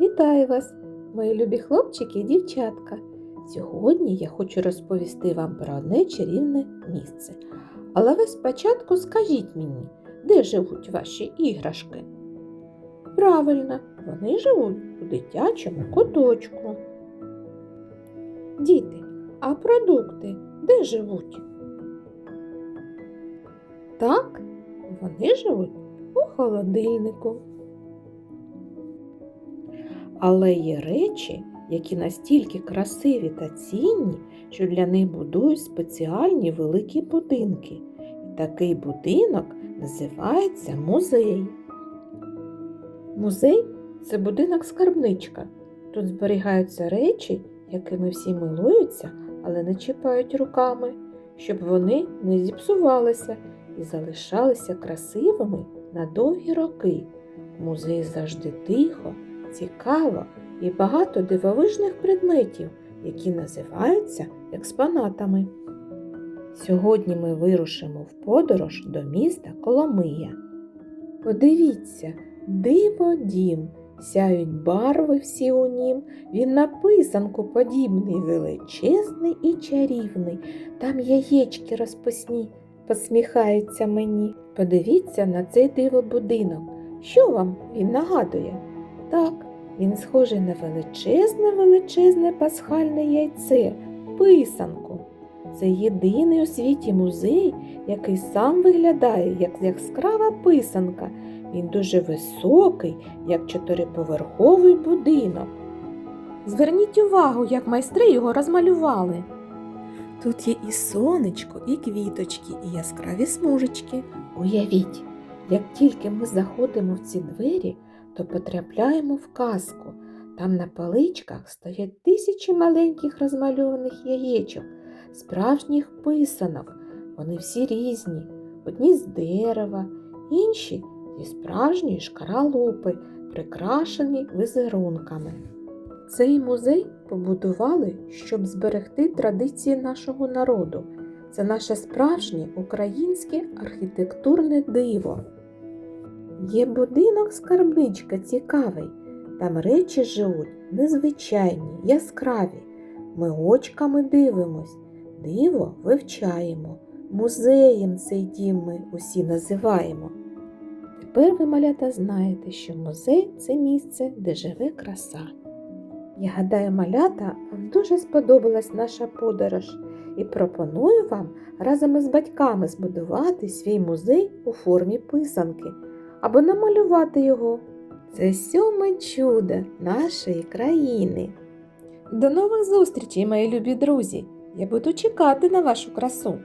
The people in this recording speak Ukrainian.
Вітаю вас, мої любі хлопчики і дівчатка. Сьогодні я хочу розповісти вам про одне чарівне місце. Але ви спочатку скажіть мені, де живуть ваші іграшки? Правильно, вони живуть у дитячому куточку. Діти, а продукти де живуть? Так, вони живуть у холодильнику. Але є речі, які настільки красиві та цінні, що для них будують спеціальні великі будинки. І такий будинок називається музей. Музей це будинок скарбничка. Тут зберігаються речі, якими всі милуються, але не чіпають руками, щоб вони не зіпсувалися і залишалися красивими на довгі роки. Музей завжди тихо, цікаво і багато дивовижних предметів, які називаються експонатами. Сьогодні ми вирушимо в подорож до міста Коломия. Подивіться, диво дім, сяють барви всі у нім, він на писанку подібний, величезний і чарівний. Там яєчки розписні, посміхаються мені. Подивіться на цей диво будинок. Що вам він нагадує? Так, він схожий на величезне величезне пасхальне яйце, писанку. Це єдиний у світі музей, який сам виглядає як яскрава писанка. Він дуже високий, як чотириповерховий будинок. Зверніть увагу, як майстри його розмалювали. Тут є і сонечко, і квіточки, і яскраві смужечки. Уявіть, як тільки ми заходимо в ці двері, то потрапляємо в казку. Там на паличках стоять тисячі маленьких розмальованих яєчок, справжніх писанок. Вони всі різні, одні з дерева, інші зі справжньої шкаралупи, прикрашені візерунками. Цей музей побудували, щоб зберегти традиції нашого народу. Це наше справжнє українське архітектурне диво. Є будинок скарбничка цікавий, там речі живуть незвичайні, яскраві. Ми очками дивимось, диво вивчаємо, музеєм цей дім ми усі називаємо. Тепер ви, малята, знаєте, що музей це місце, де живе краса. Я гадаю, малята, вам дуже сподобалась наша подорож і пропоную вам разом із батьками збудувати свій музей у формі писанки або намалювати його. Це сьоме чудо нашої країни. До нових зустрічей, мої любі друзі! Я буду чекати на вашу красу.